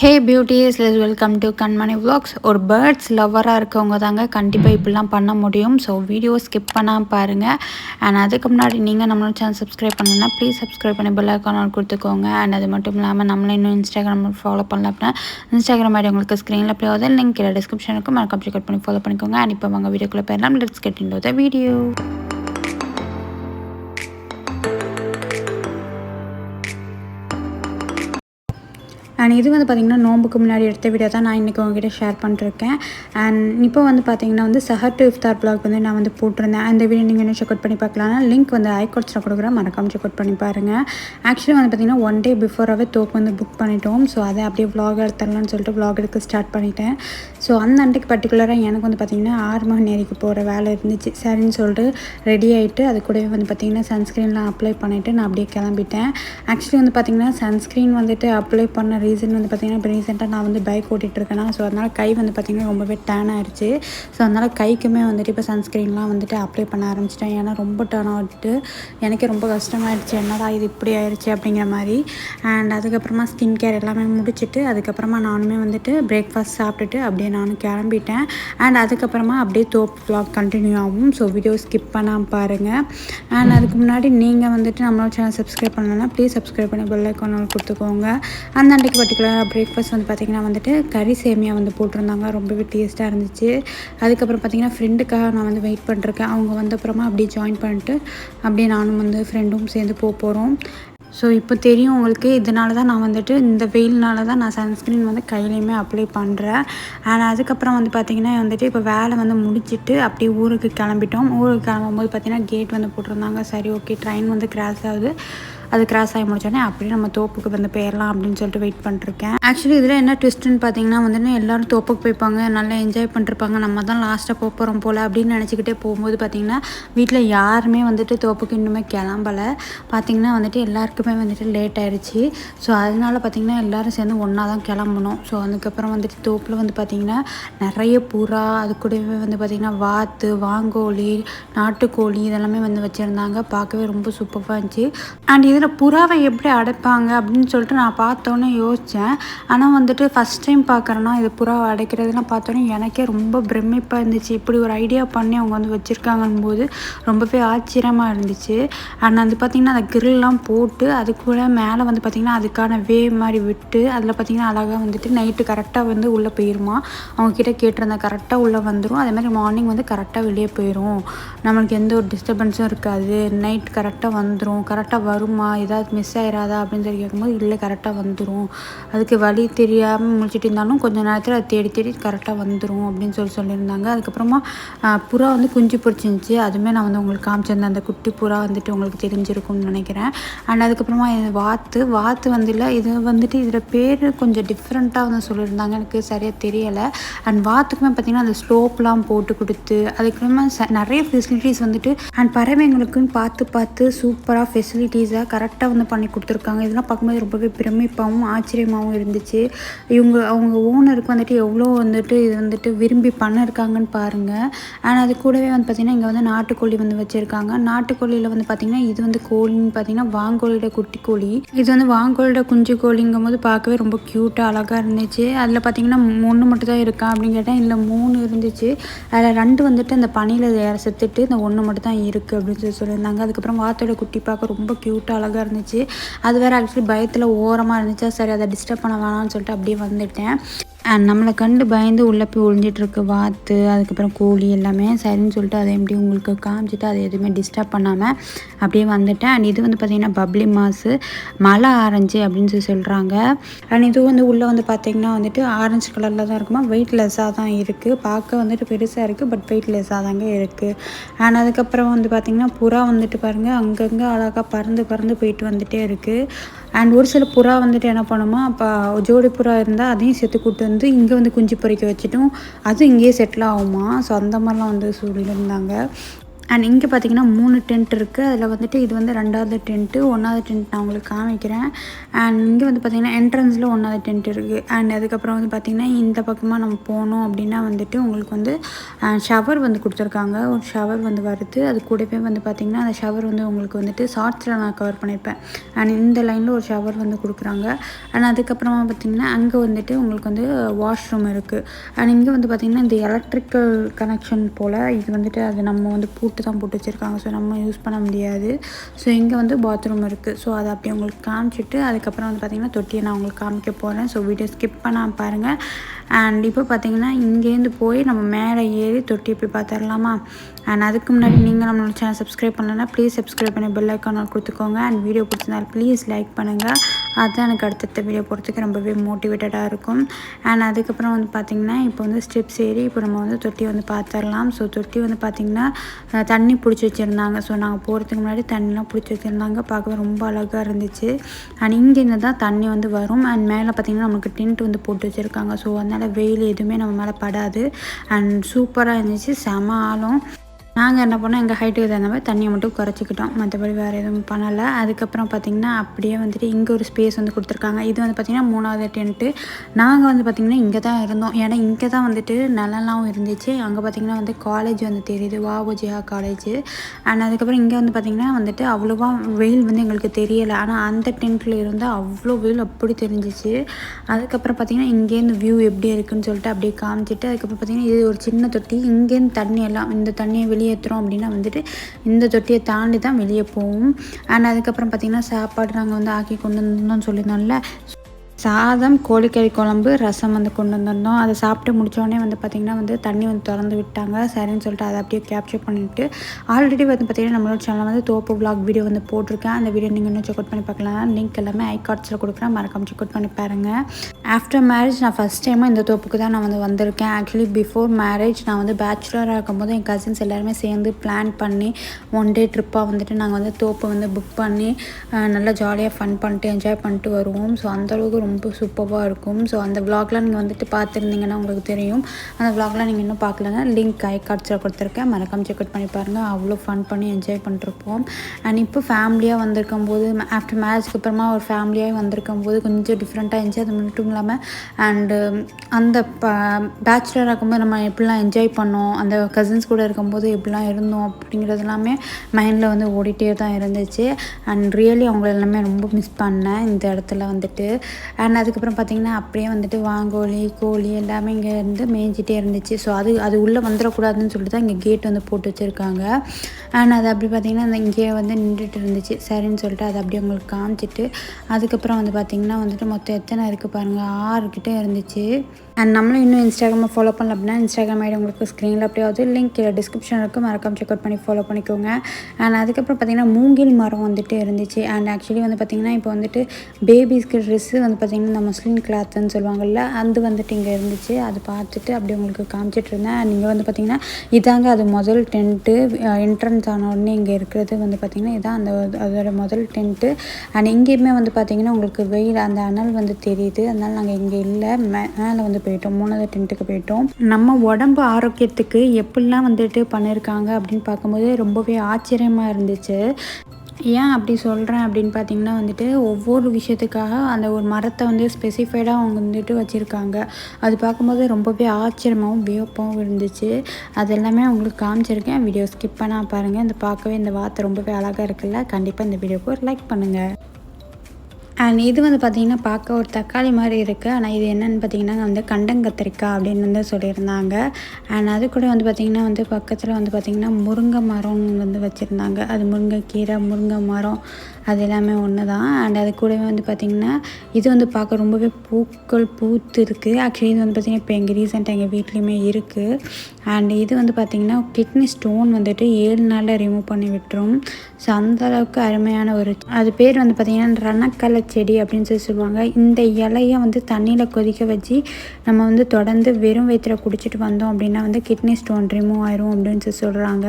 Hey beauties less welcome to Kanmani vlogs. ஒரு birds லவ்வராக இருக்கவங்க தாங்க கண்டிப்பாக இப்படிலாம் பண்ண முடியும். ஸோ வீடியோ ஸ்கிப் பண்ணால் பாருங்கள் அண்ட் அதுக்கு முன்னாடி நீங்கள் நம்மளோட சேனல் சப்ஸ்கிரைப் பண்ணணும்னா ப்ளீஸ் சப்ஸ்கிரைப் பண்ணி பெல் ஐக்கான் கொடுத்துக்கோங்க. அண்ட் அது மட்டும் இல்லாமல் நம்மளை இன்னும் இன்ஸ்டாகிராம் ஃபாலோ பண்ணல அப்படின்னா இன்ஸ்டாகிராம் ஐடி உங்களுக்கு ஸ்க்ரீனில் ப்ளே ஆகுது. லிங்க் கீழே டிஸ்கிரிப்ஷனுக்கு மறக்காம செக் பண்ணி ஃபாலோ பண்ணிக்கோங்க. அண்ட் இப்போ வாங்க வீடியோக்குள்ளே போயிடலாம். Let's get in the video and இது வந்து பார்த்திங்கன்னா நோம்புக்கு முன்னாடி எடுத்த வீடியோ தான் நான் இன்றைக்கி உங்ககிட்ட ஷேர் பண்ணிருக்கேன் அண்ட் இப்போ வந்து பார்த்திங்கன்னா வந்து சஹர் டு இஃப்தார் பிளாக் வந்து நான் வந்து போட்டிருந்தேன். அந்த வீடியோ நீங்கள் இன்னும் செக் அவுட் பண்ணி பார்க்கலாம்னா லிங்க் வந்து ஐகோட்ஸில் கொடுக்குறேன். மறக்காமல் செக் அவுட் பண்ணி பாருங்கள் ஆக்சுவலி வந்து பார்த்திங்கன்னா ஒன் டே பிஃபோராகவே தோப்பு வந்து புக் பண்ணிட்டோம். ஸோ அதை அப்படியே vlog எடுத்துடலாம்னு சொல்லிட்டு vlog எடுக்க ஸ்டார்ட் பண்ணிட்டேன். ஸோ அந்த அன்றைக்கு பர்டிகுலராக எனக்கு வந்து பார்த்திங்கன்னா ஆறு மணி நேரிக்கு போகிற வேலை இருந்துச்சு. சரின்னு சொல்லிட்டு ரெடி ஆகிட்டு அது கூடவே வந்து பார்த்திங்கன்னா சன்ஸ்க்ரீன்லாம் அப்ளை பண்ணிவிட்டு நான் அப்படியே கிளம்பிட்டேன். ஆக்சுவலி வந்து பார்த்திங்கன்னா சன்ஸ்க்ரீன் வந்துட்டு அப்ளை பண்ண ரீசன் வந்து பார்த்திங்கன்னா இப்போ ரீசெண்டாக நான் வந்து பைக் ஓட்டிகிட்ருக்கேன்னா ஸோ அதனால் கை வந்து பார்த்திங்கன்னா ரொம்பவே டேன் ஆகிடுச்சு ஸோ அதனால் கைக்குமே வந்துட்டு இப்போ சன்ஸ்க்ரீன்லாம் வந்துட்டு அப்ளை பண்ண ஆரம்பிச்சிட்டேன். ஏன்னா ரொம்ப டேன் ஆகிட்டு எனக்கே ரொம்ப கஷ்டமாயிடுச்சு என்னடா இது இப்படி ஆயிடுச்சு அப்படிங்கிற மாதிரி. அண்ட் அதுக்கப்புறமா ஸ்கின் கேர் எல்லாமே முடிச்சுட்டு அதுக்கப்புறமா நானுமே வந்துட்டு பிரேக்ஃபாஸ்ட் சாப்பிட்டுட்டு அப்படியே நானும் கிளம்பிட்டேன். அண்ட் அதுக்கப்புறமா அப்படியே தோப் vlog கண்டினியூ ஆகும். ஸோ வீடியோ ஸ்கிப் பண்ணாமல் பாருங்கள் அண்ட் அதுக்கு முன்னாடி நீங்கள் வந்துட்டு நம்மளோட சேனல் சப்ஸ்கிரைப் பண்ணலன்னா ப்ளீஸ் சப்ஸ்கிரைப் பண்ணி பெல் ஐக்கான் கொடுத்துக்கோங்க. அந்த அன்றைக்கு பர்டிகுலராக பிரேக்ஃபாஸ்ட் வந்து பார்த்திங்கன்னா வந்துட்டு கறி சேமியா வந்து போட்டிருந்தாங்க. ரொம்பவே டேஸ்ட்டாக இருந்துச்சு. அதுக்கப்புறம் பார்த்திங்கன்னா ஃப்ரெண்டுக்காக நான் வந்து வெயிட் பண்ணிருக்கேன் அவங்க வந்த அப்புறமா அப்படியே ஜாயின் பண்ணிட்டு அப்படியே நானும் வந்து ஃப்ரெண்டும் சேர்ந்து போக போகிறோம் ஸோ இப்போ தெரியும் உங்களுக்கு. இதனால தான் நான் வந்துட்டு இந்த வெயில்னால தான் நான் சன்ஸ்க்ரீன் வந்து கையிலையுமே அப்ளை பண்ணுறேன் அண்ட் அதுக்கப்புறம் வந்து பார்த்திங்கன்னா வந்துட்டு இப்போ வேலை வந்து முடிச்சுட்டு அப்படியே ஊருக்கு கிளம்பிட்டோம். ஊருக்கு கிளம்பும்போது பார்த்திங்கன்னா கேட் வந்து போட்டிருந்தாங்க. சரி ஓகே ட்ரெயின் வந்து கிராஸ் ஆகுது. அது கிராஸ் ஆகி முடிச்சோடனே அப்படியே நம்ம தோப்புக்கு வந்து போயிடலாம் அப்படின்னு சொல்லிட்டு வெயிட் பண்ணிருக்கேன். ஆக்சுவலி இதில் என்ன ட்விஸ்ட்டுன்னு பார்த்தீங்கன்னா வந்துட்டு எல்லாரும் தோப்புக்கு போய்ப்பாங்க நல்லா என்ஜாய் பண்ணிருப்பாங்க நம்ம தான் லாஸ்ட்டாக போக போகிறோம் போல் அப்படின்னு நினச்சிக்கிட்டே போகும்போது பார்த்தீங்கன்னா வீட்டில் யாருமே வந்துட்டு தோப்புக்கு இன்னுமே கிளம்பலை. பார்த்தீங்கன்னா வந்துட்டு எல்லாருக்குமே வந்துட்டு லேட் ஆயிடுச்சு. ஸோ அதனால பார்த்தீங்கன்னா எல்லாரும் சேர்ந்து ஒன்றா தான் கிளம்பணும். ஸோ அதுக்கப்புறம் வந்துட்டு தோப்பில் வந்து பார்த்திங்கன்னா நிறைய புறா அது கூடவே வந்து பார்த்திங்கன்னா வாத்து வாங்கோழி நாட்டுக்கோழி இதெல்லாமே வந்து வச்சுருந்தாங்க. பார்க்கவே ரொம்ப சூப்பராக இருந்துச்சு. அண்ட் இதில் புறாவை எப்படி அடைப்பாங்க அப்படின்னு சொல்லிட்டு நான் பார்த்தோன்னே யோசித்தேன். ஆனால் வந்துட்டு ஃபஸ்ட் டைம் பார்க்குறேன்னா இது புறாவை அடைக்கிறதுலாம் பார்த்தோன்னே எனக்கே ரொம்ப பிரமிப்பாக இருந்துச்சு. இப்படி ஒரு ஐடியா பண்ணி அவங்க வந்து வச்சுருக்காங்கன்னு போது ரொம்பவே ஆச்சரியமாக இருந்துச்சு. அண்ட் வந்து பார்த்திங்கன்னா அந்த கிரில்லாம் போட்டு அது கூட மேலே வந்து பார்த்திங்கன்னா அதுக்கான வே மாதிரி விட்டு அதில் பார்த்திங்கன்னா அழகாக வந்துட்டு நைட்டு கரெக்டாக வந்து உள்ளே போயிருமா. அவங்கக்கிட்ட கேட்டிருந்தேன் கரெக்டாக உள்ளே வந்துடும் அதே மாதிரி மார்னிங் வந்து கரெக்டாக வெளியே போயிடும் நம்மளுக்கு எந்த ஒரு டிஸ்டர்பன்ஸும் இருக்காது. நைட் கரெக்டாக வந்துடும் கரெக்டாக வருமா? ஏதாவது மிஸ் ஆயிராதா அப்படின்னு சொல்லி கேட்கும்போது இல்லை கரெக்டாக வந்துடும் அதுக்கு வழி தெரியாமல் முடிச்சுட்டு இருந்தாலும் கொஞ்சம் நேரத்தில் அது தேடி தேடி கரெக்டாக வந்துடும் அப்படின்னு சொல்லி சொல்லியிருந்தாங்க. அதுக்கப்புறமா புறா வந்து குஞ்சு பிடிச்சிருந்துச்சி. அதுவுமே நான் வந்து உங்களுக்கு காமிச்சிருந்தேன். அந்த குட்டி புறா வந்துட்டு உங்களுக்கு தெரிஞ்சிருக்கும்னு நினைக்கிறேன். அண்ட் அதுக்கப்புறமா வாத்து. வாத்து வந்து இல்லை இது வந்துட்டு இதில் பேர் கொஞ்சம் டிஃப்ரெண்ட்டாக வந்து சொல்லியிருந்தாங்க. எனக்கு சரியாக தெரியலை. அண்ட் வாத்துக்குமே பார்த்திங்கன்னா அந்த ஸ்லோப்லாம் போட்டு கொடுத்து அதுக்கப்புறமா ச- நிறைய ஃபெசிலிட்டிஸ் வந்துட்டு அண்ட் பறவைங்களுக்குன்னு பார்த்து பார்த்து சூப்பராக ஃபெசிலிட்டிஸாக கரெக்டாக வந்து பண்ணி கொடுத்துருக்காங்க. இதெல்லாம் பார்க்கும்போது ரொம்பவே பிரமிப்பாகவும் ஆச்சரியமாகவும் இருந்துச்சு. இவங்க அவங்க ஓனருக்கு வந்துட்டு எவ்வளோ வந்துட்டு இது வந்துட்டு விரும்பி பண்ணிருக்காங்கன்னு பாருங்கள் அண்ட் அது கூடவே வந்து பார்த்திங்கன்னா இங்கே வந்து நாட்டுக்கோழி வந்து வச்சுருக்காங்க. நாட்டுக்கோழியில் வந்து பார்த்திங்கன்னா இது வந்து கோழின்னு பார்த்திங்கன்னா வாங்கோழியோட குட்டி கோழி. இது வந்து வாங்கோழியோட குஞ்சு கோழிங்கும் போது பார்க்கவே ரொம்ப க்யூட்டாக அழகாக இருந்துச்சு. அதில் பார்த்திங்கன்னா ஒன்று மட்டும் தான் இருக்கா அப்படின்னு கேட்டால் இல்லை மூணு இருந்துச்சு. அதில் ரெண்டு வந்துட்டு அந்த பனியில் செத்துட்டு இந்த ஒன்று மட்டும் தான் இருக்குது அப்படின்னு சொல்லி சொல்லியிருந்தாங்க. அதுக்கப்புறம் வாத்தோட குட்டி பார்க்க ரொம்ப க்யூட்டாக அழகாக இருந்துச்சு. அது வேறு ஆக்சுவலி பயத்தில் ஓரமாக இருந்துச்சா. சரி அதை டிஸ்டர்ப் பண்ண வேணாம்னு சொல்லிட்டு அப்படியே வந்துட்டேன். நம்மளை கண்டு பயந்து உள்ளே போய் ஒழிஞ்சிட்ருக்கு வாத்து அதுக்கப்புறம் கோழி எல்லாமே சரின்னு சொல்லிட்டு அதை எப்படி உங்களுக்கு காமிச்சிட்டு அதை எதுவுமே டிஸ்டர்ப் பண்ணாமல் அப்படியே வந்துட்டேன். அண்ட் இது வந்து பார்த்திங்கன்னா பப்ளி மாஸு மழை ஆரஞ்சு அப்படின்னு சொல்லி சொல்கிறாங்க அண்ட் இது வந்து உள்ளே வந்து பார்த்திங்கன்னா வந்துட்டு ஆரஞ்சு கலரில் தான் இருக்குமா? வெயிட் லெஸ்ஸாக தான் இருக்குது பார்க்க வந்துட்டு பெருசாக இருக்குது பட் வெயிட்லெஸ்ஸாக தாங்க இருக்குது அண்ட் அதுக்கப்புறம் வந்து பார்த்திங்கன்னா புறா வந்துட்டு பாருங்கள் அங்கங்கே அழகாக பறந்து பறந்து போயிட்டு வந்துகிட்டே இருக்குது அண்ட் ஒரு சில புறா வந்துட்டு என்ன பண்ணுமா? அப்போ ஜோடி புறா இருந்தால் அதையும் சேர்த்து கூட்டு வந்து இங்கே வந்து குஞ்சு பொறிக்க வச்சுட்டும். அதுவும் இங்கேயே செட்டில் ஆகுமா? ஸோ அந்த மாதிரிலாம் வந்து சொல்லியிருந்தாங்க அண்ட் இங்கே பார்த்தீங்கன்னா மூணு டென்ட் இருக்குது அதில் வந்துட்டு இது வந்து ரெண்டாவது டென்ட்டு ஒன்றாவது டென்ட் நான் உங்களுக்கு காமிக்கிறேன். அண்ட் இங்கே வந்து பார்த்திங்கன்னா என்ட்ரன்ஸில் ஒன்றாவது டென்ட் இருக்குது அண்ட் அதுக்கப்புறம் வந்து பார்த்திங்கன்னா இந்த பக்கமாக நம்ம போனோம் அப்படின்னா வந்துட்டு உங்களுக்கு வந்து ஷவர் வந்து கொடுத்துருக்காங்க. ஒரு ஷவர் வந்து வருது. அது கூடவே வந்து பார்த்திங்கன்னா அந்த ஷவர் வந்து உங்களுக்கு வந்துட்டு ஷார்ட்ஸில் நான் கவர் பண்ணியிருப்பேன் அண்ட் இந்த லைனில் ஒரு ஷவர் வந்து கொடுக்குறாங்க. அண்ட் அதுக்கப்புறமா பார்த்திங்கன்னா அங்கே வந்துட்டு உங்களுக்கு வந்து வாஷ்ரூம் இருக்குது அண்ட் இங்கே வந்து பார்த்திங்கன்னா இந்த எலக்ட்ரிக்கல் கனெக்ஷன் போல் இது வந்துட்டு அது நம்ம வந்து பூட்டு தான் போட்டு வச்சுருக்காங்க. ஸோ நம்ம யூஸ் பண்ண முடியாது. ஸோ இங்கே வந்து பாத்ரூம் இருக்குது ஸோ அதை அப்படி உங்களுக்கு காமிச்சிட்டு அதுக்கப்புறம் வந்து பார்த்திங்கன்னா தொட்டியை நான் உங்களுக்கு காமிக்க போகிறேன் ஸோ வீடியோ ஸ்கிப் பண்ணாமல் பாருங்கள் அண்ட் இப்போ பார்த்தீங்கன்னா இங்கேருந்து போய் நம்ம மேலே ஏறி தொட்டி போய் பார்த்துடலாமா அண்ட் அதுக்கு முன்னாடி நீங்கள் நம்மளோட சேனல் சப்ஸ்கிரைப் பண்ணலன்னா ப்ளீஸ் சப்ஸ்கிரைப் பண்ணி பெல் ஐக்கானால் கொடுத்துக்கோங்க. அண்ட் வீடியோ பிடிச்சிருந்தாலும் ப்ளீஸ் லைக் பண்ணுங்கள் அதுதான் எனக்கு அடுத்தடுத்த வீடியோ போகிறதுக்கு ரொம்பவே மோட்டிவேட்டடாக இருக்கும். அண்ட் அதுக்கப்புறம் வந்து பார்த்திங்கன்னா இப்போ வந்து ஸ்டெப்ஸ் ஏறி இப்போ நம்ம வந்து தொட்டி வந்து பார்த்துடலாம் ஸோ தொட்டி வந்து பார்த்திங்கன்னா தண்ணி பிடிச்சி வச்சுருந்தாங்க. ஸோ நாங்கள் போகிறதுக்கு முன்னாடி தண்ணிலாம் பிடிச்சி வச்சுருந்தாங்க. பார்க்கவே ரொம்ப அழகாக இருந்துச்சு. அண்ட் இங்கேருந்து தான் தண்ணி வந்து வரும். அண்ட் மேலே பார்த்திங்கன்னா நமக்கு டென்ட் வந்து போட்டு வச்சுருக்காங்க. ஸோ அதனால் வெயில் எதுவுமே நம்ம மேலே படாது. அண்ட் சூப்பராக இருந்துச்சு. செம ஆழம். நாங்கள் என்ன பண்ணோம் எங்கள் ஹைட்டுக்கு தகுந்த மாதிரி தண்ணியை மட்டும் குறைச்சிக்கிட்டோம். மற்றபடி வேறு எதுவும் பண்ணலை. அதுக்கப்புறம் பார்த்திங்கன்னா அப்படியே வந்துட்டு இங்கே ஒரு ஸ்பேஸ் வந்து கொடுத்துருக்காங்க. இது வந்து பார்த்திங்கன்னா மூணாவது டென்ட்டு நாங்கள் வந்து பார்த்திங்கன்னா இங்கே தான் இருந்தோம். ஏன்னா இங்கே தான் வந்துட்டு நிலம்லாம் இருந்துச்சு. அங்கே பார்த்திங்கன்னா வந்து காலேஜ் வந்து தெரியுது. வாவோஜியா காலேஜ் அண்ட் அதுக்கப்புறம் இங்கே வந்து பார்த்திங்கன்னா வந்துட்டு அவ்வளோவா வெயில் வந்து எங்களுக்கு தெரியலை. ஆனால் அந்த டென்ட்டில் இருந்தால் அவ்வளோ வெயில் அப்படி தெரிஞ்சிச்சு. அதுக்கப்புறம் பார்த்திங்கன்னா இங்கேருந்து வியூ எப்படி இருக்குன்னு சொல்லிட்டு அப்படியே காமிச்சிட்டு அதுக்கப்புறம் பார்த்திங்கன்னா இது ஒரு சின்ன தொட்டி. இங்கேருந்து தண்ணி எல்லாம் இந்த தண்ணியை வெளியேற்றுறோம் அப்படின்னா வந்துட்டு இந்த தொட்டியை தாண்டி தான் வெளியே போகும் அண்ட் அதுக்கப்புறம் பார்த்திங்கன்னா சாப்பாடு நாங்கள் வந்து ஆக்கி கொண்டு வந்தோம்னு சொல்லியிருந்தோம்ல. சாதம் கோழிக்கறி குழம்பு ரசம் வந்து கொண்டு வந்திருந்தோம். அதை சாப்பிட்டு முடித்தோடனே வந்து பார்த்திங்கன்னா வந்து தண்ணி வந்து திறந்து விட்டாங்க. சரின்னு சொல்லிட்டு அதை அப்படியே கேப்சர் பண்ணிவிட்டு ஆல்ரெடி வந்து பார்த்திங்கன்னா நம்மளோட சேனல் வந்து தோப்பு vlog வீடியோ வந்து போட்டிருக்கேன். அந்த வீடியோ நீங்கள் இன்னும் செக் அவுட் பண்ணி பார்க்கலாம். லிங்க் எல்லாமே ஐ கார்ட்ஸில் கொடுக்குறேன். மறக்காம செக் அவுட் பண்ணி பாருங்கள் ஆஃப்டர் மேரேஜ் நான் ஃபஸ்ட் டைமாக இந்த தோப்புக்கு தான் நான் வந்து வந்திருக்கேன். ஆக்சுவலி பிஃபோர் மேரேஜ் நான் வந்து பேச்சுலராக இருக்கும்போது என் கசின்ஸ் எல்லாருமே சேர்ந்து பிளான் பண்ணி ஒன் டே ட்ரிப்பாக வந்துட்டு நாங்கள் வந்து தோப்பை வந்து புக் பண்ணி நல்லா ஜாலியாக ஃபன் பண்ணிட்டு என்ஜாய் பண்ணிட்டு வருவோம். ஸோ அந்தளவுக்கு ரொம்ப சூப்பராக இருக்கும். ஸோ அந்த விளாக்லாம் நீங்கள் வந்துட்டு பார்த்துருந்தீங்கன்னா உங்களுக்கு தெரியும். அந்த விளாக்லாம் நீங்கள் இன்னும் பார்க்கலன்னா லிங்க் ஐ கார்ட்ஸில் கொடுத்துருக்கேன். மறக்காம செக் அவுட் பண்ணி பாருங்கள் அவ்வளோ ஃபன் பண்ணி என்ஜாய் பண்ணிருப்போம். அண்ட் இப்போ ஃபேமிலியாக வந்திருக்கும் போது ஆஃப்டர் மேரேஜ்க்கு அப்புறமா ஒரு ஃபேமிலியாக வந்திருக்கும் போது கொஞ்சம் டிஃப்ரெண்ட்டாக இருந்துச்சு அது மட்டும் இல்லாமல் அண்டு um, அந்த ப பேச்சுலராக இருக்கும்போது நம்ம எப்படிலாம் என்ஜாய் பண்ணோம்? அந்த கசின்ஸ் கூட இருக்கும்போது எப்படிலாம் இருந்தோம்? அப்படிங்கிறது எல்லாமே மைண்டில் வந்து ஓடிட்டே தான் இருந்துச்சு. அண்ட் ரியலி அவங்கள எல்லாமே ரொம்ப மிஸ் பண்ணேன். இந்த இடத்துல வந்துட்டு. அண்ட் அதுக்கப்புறம் பார்த்திங்கன்னா அப்படியே வந்துட்டு வாங்கோழி கோழி எல்லாமே இங்கே இருந்து மேய்ஞ்சிட்டே இருந்துச்சு. ஸோ அது அது உள்ளே வந்துடக்கூடாதுன்னு சொல்லிட்டு தான் இங்கே கேட் வந்து போட்டு வச்சுருக்காங்க. அண்ட் அது அப்படி பார்த்திங்கன்னா அந்த இங்கேயே வந்து நின்றுட்டு இருந்துச்சு. சரின்னு சொல்லிட்டு அதை அப்படியே உங்களுக்கு காமிச்சிட்டு அதுக்கப்புறம் வந்து பார்த்திங்கன்னா வந்துட்டு மொத்தம் எத்தனை இருக்குது பாருங்கள் ஆறு கிட்டே இருந்துச்சு. அண்ட் நம்மளும் இன்னும் இன்ஸ்டாகிராமை ஃபாலோ பண்ணல அப்படின்னா இன்ஸ்டாகிராம் ஐடி உங்களுக்கு ஸ்க்ரீனில் அப்படியாவது லிங்க் டிஸ்கிரிப்ஷன் இருக்குது மறக்காம செக் அவுட் பண்ணி ஃபாலோ பண்ணிக்கோங்க. அண்ட் அதுக்கப்புறம் பார்த்திங்கன்னா மூங்கில் மரம் வந்துட்டு இருந்துச்சு. அண்ட் ஆக்சுவலி வந்து பார்த்திங்கன்னா இப்போ வந்துட்டு பேபிஸ்க்கு ட்ரெஸ்ஸு வந்து பார்த்திங்கன்னா இந்த முஸ்லீம் கிளாத்துன்னு சொல்லுவாங்கள்ல அது வந்துட்டு இங்கே இருந்துச்சு. அது பார்த்துட்டு அப்படியே உங்களுக்கு காமிச்சிட்டு இருந்தேன். அண்ட் இங்கே வந்து பார்த்திங்கன்னா இதாங்க அது முதல் டென்ட்டு என்ட்ரன்ஸ் ஆன உடனே இங்கே இருக்கிறது வந்து பார்த்திங்கன்னா இதான் அந்த அதோட முதல் டென்ட்டு அண்ட் இங்கேயுமே வந்து பார்த்திங்கன்னா உங்களுக்கு வெயில் அந்த அனல் வந்து தெரியுது. அதனால் நாங்கள் இங்கே இல்லை. மேலே வந்து போயிட்டோம் மூணாவது டென்ட்டுக்கு போயிட்டோம். நம்ம உடம்பு ஆரோக்கியத்துக்கு எப்படிலாம் வந்துட்டு பண்ணியிருக்காங்க அப்படின்னு பார்க்கும்போது ரொம்பவே ஆச்சரியமாக இருந்துச்சு. ஏன் அப்படி சொல்கிறேன் அப்படின்னு பார்த்தீங்கன்னா வந்துட்டு ஒவ்வொரு விஷயத்துக்காக அந்த ஒரு மரத்தை வந்து ஸ்பெசிஃபைடாக அவங்க வந்துட்டு வச்சுருக்காங்க. அது பார்க்கும்போது ரொம்பவே ஆச்சரியமாகவும் வியப்பாகவும் இருந்துச்சு. அது எல்லாமே அவங்களுக்கு காமிச்சிருக்கேன். வீடியோ ஸ்கிப் பண்ணால் பாருங்கள் இந்த பார்க்கவே இந்த வார்த்தை ரொம்பவே அழகாக இருக்குல்ல? கண்டிப்பாக இந்த வீடியோக்கு ஒரு லைக் பண்ணுங்கள் அண்ட் இது வந்து பார்த்திங்கன்னா பார்க்க ஒரு தக்காளி மாதிரி இருக்குது ஆனால் இது என்னென்னு பார்த்தீங்கன்னா வந்து கண்டங்கத்திரிக்காய் அப்படின்னு வந்து சொல்லியிருந்தாங்க. அண்ட் அது கூட வந்து பார்த்திங்கன்னா வந்து பக்கத்தில் வந்து பார்த்திங்கன்னா முருங்கை மரம் வந்து வச்சுருந்தாங்க. அது முருங்கைக்கீரை முருங்கை மரம் அது எல்லாமே ஒன்று தான் அண்ட் அது கூடவே வந்து பார்த்திங்கன்னா இது வந்து பார்க்க ரொம்பவே பூக்கள் பூத்து இருக்குது ஆக்சுவலி இது வந்து பார்த்திங்கன்னா இப்போ எங்கள் ரீசெண்டாக எங்கள் வீட்லேயுமே இருக்குது அண்ட் இது வந்து பார்த்திங்கன்னா கிட்னி ஸ்டோன் வந்துட்டு ஏழு நாளில் ரிமூவ் பண்ணி விட்டுரும். ஸோ அந்தளவுக்கு அருமையான ஒரு அது பேர் வந்து பார்த்திங்கன்னா ரணக்கலை செடி அப்படின்னு சொல்லி சொல்லுவாங்க. இந்த இலையை வந்து தண்ணியில் கொதிக்க வச்சு நம்ம வந்து தொடர்ந்து வெறும் வயிற்றில் குடிச்சிட்டு வந்தோம் அப்படின்னா வந்து கிட்னி ஸ்டோன் ரிமூவ் ஆயிரும் அப்படின்னு சொல்லி சொல்கிறாங்க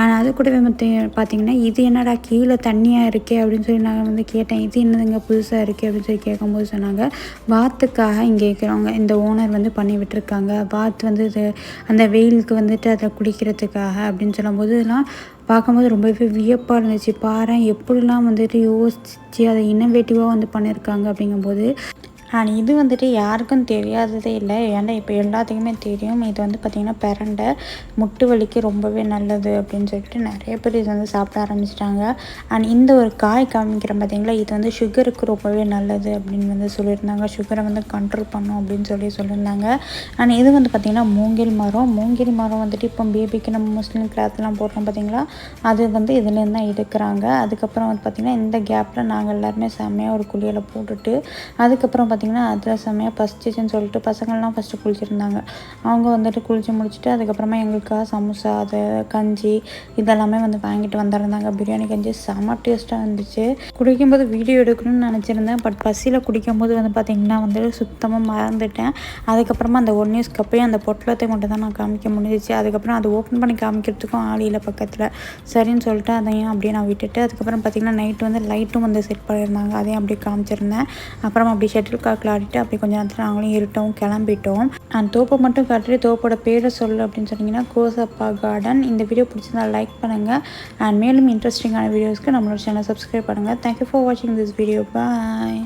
ஆனால் அது கூடவே வந்து பார்த்திங்கன்னா இது என்னடா கீழே தண்ணியாக இருக்கே அப்படின்னு சொல்லி நான் வந்து கேட்டேன். இது என்னதுங்க புதுசாக இருக்குது அப்படின்னு சொல்லி கேட்கும்போது சொன்னாங்க. வாத்துக்காக இங்கே இருக்கிறவங்க இந்த ஓனர் வந்து பண்ணி விட்டுருக்காங்க. வாத்து வந்து இது அந்த வெயிலுக்கு வந்துட்டு அதை குடிக்கிறதுக்காக அப்படின்னு சொல்லும்போது இதெல்லாம் பார்க்கும்போது ரொம்பவே வியப்பாக இருந்துச்சு. பாரு எப்படிலாம் வந்துட்டு யோசித்து அதை இன்னோவேட்டிவாக வந்து பண்ணியிருக்காங்க அப்படிங்கும்போது அண்ட் இது வந்துட்டு யாருக்கும் தெரியாததே இல்லை. ஏன்னா இப்போ எல்லாத்துக்குமே தெரியும். இது வந்து பார்த்திங்கன்னா பிரண்டை. முட்டு வலிக்கு ரொம்பவே நல்லது அப்படின்னு சொல்லிட்டு நிறைய பேர் இது வந்து சாப்பிட ஆரம்பிச்சிட்டாங்க. அண்ட் இந்த ஒரு காய் காமிக்கிறேன் பார்த்திங்களா? இது வந்து சுகருக்கு ரொம்பவே நல்லது அப்படின்னு வந்து சொல்லியிருந்தாங்க. சுகரை வந்து கண்ட்ரோல் பண்ணும் அப்படின்னு சொல்லி சொல்லியிருந்தாங்க. அண்ட் இது வந்து பார்த்திங்கன்னா மூங்கில் மரம். மூங்கில் மரம் வந்துட்டு இப்போ பேபிக்கு நம்ம முஸ்லீம் கிளாத்லாம் போடுறோம் பார்த்தீங்களா? அது வந்து இதுலேருந்து தான் எடுக்கிறாங்க. அதுக்கப்புறம் வந்து பார்த்திங்கன்னா இந்த கேப்பில் நாங்கள் எல்லாருமே செம்மையாக ஒரு குழியில் போட்டுட்டு அதுக்கப்புறம் பார்த்திங்கன்னா அதில் செம்மையாக பசிச்சிச்சுன்னு சொல்லிட்டு பசங்கள்லாம் ஃபஸ்ட்டு குளிச்சிருந்தாங்க. அவங்க வந்துட்டு குளித்து முடிச்சுட்டு அதுக்கப்புறமா எங்களுக்காக சமோசா அது கஞ்சி இதெல்லாமே வந்து வாங்கிட்டு வந்திருந்தாங்க. பிரியாணி கஞ்சி செம்ம டேஸ்ட்டாக இருந்துச்சு. குடிக்கும்போது வீடியோ எடுக்கணும்னு நினச்சிருந்தேன். பட் பசியில் குடிக்கும்போது வந்து பார்த்திங்கன்னா வந்து சுத்தமாக மறந்துட்டேன். அதுக்கப்புறமா அந்த ஒன் நியூஸ் கப்பையும் அந்த பொட்டலத்தை மட்டும் தான் நான் காமிக்க முடிஞ்சிச்சு. அதுக்கப்புறம் அதை ஓப்பன் பண்ணி காமிக்கிறதுக்கும் ஆள் இல்லை பக்கத்தில். சரின்னு சொல்லிட்டு அதையும் அப்படியே நான் விட்டுட்டு அதுக்கப்புறம் பார்த்திங்கன்னா நைட்டு வந்து லைட்டும் வந்து செட் பண்ணியிருந்தாங்க. அதையும் அப்படியே காமிச்சிருந்தேன். அப்புறம் அப்படி ஷட்டில் காக்கில் ஆடிட்டு அப்படி கொஞ்சம் நேரத்தில் நாங்களும் இருட்டவும் கிளம்பிட்டோம். அண்ட் தோப்பை மட்டும் காட்டிட்டு தோப்போட பேரை சொல்லு அப்படின்னு சொன்னீங்கன்னா கோசப்பா கார்டன் இந்த வீடியோ பிடிச்சிருந்தா லைக் பண்ணுங்கள் அண்ட் மேலும் இன்ட்ரெஸ்டிங்கான வீடியோஸ்க்கு நம்மளோட சேனல் சப்ஸ்கிரைப் பண்ணுங்கள் தேங்க்யூ ஃபார் வாட்சிங் திஸ் வீடியோ பாய்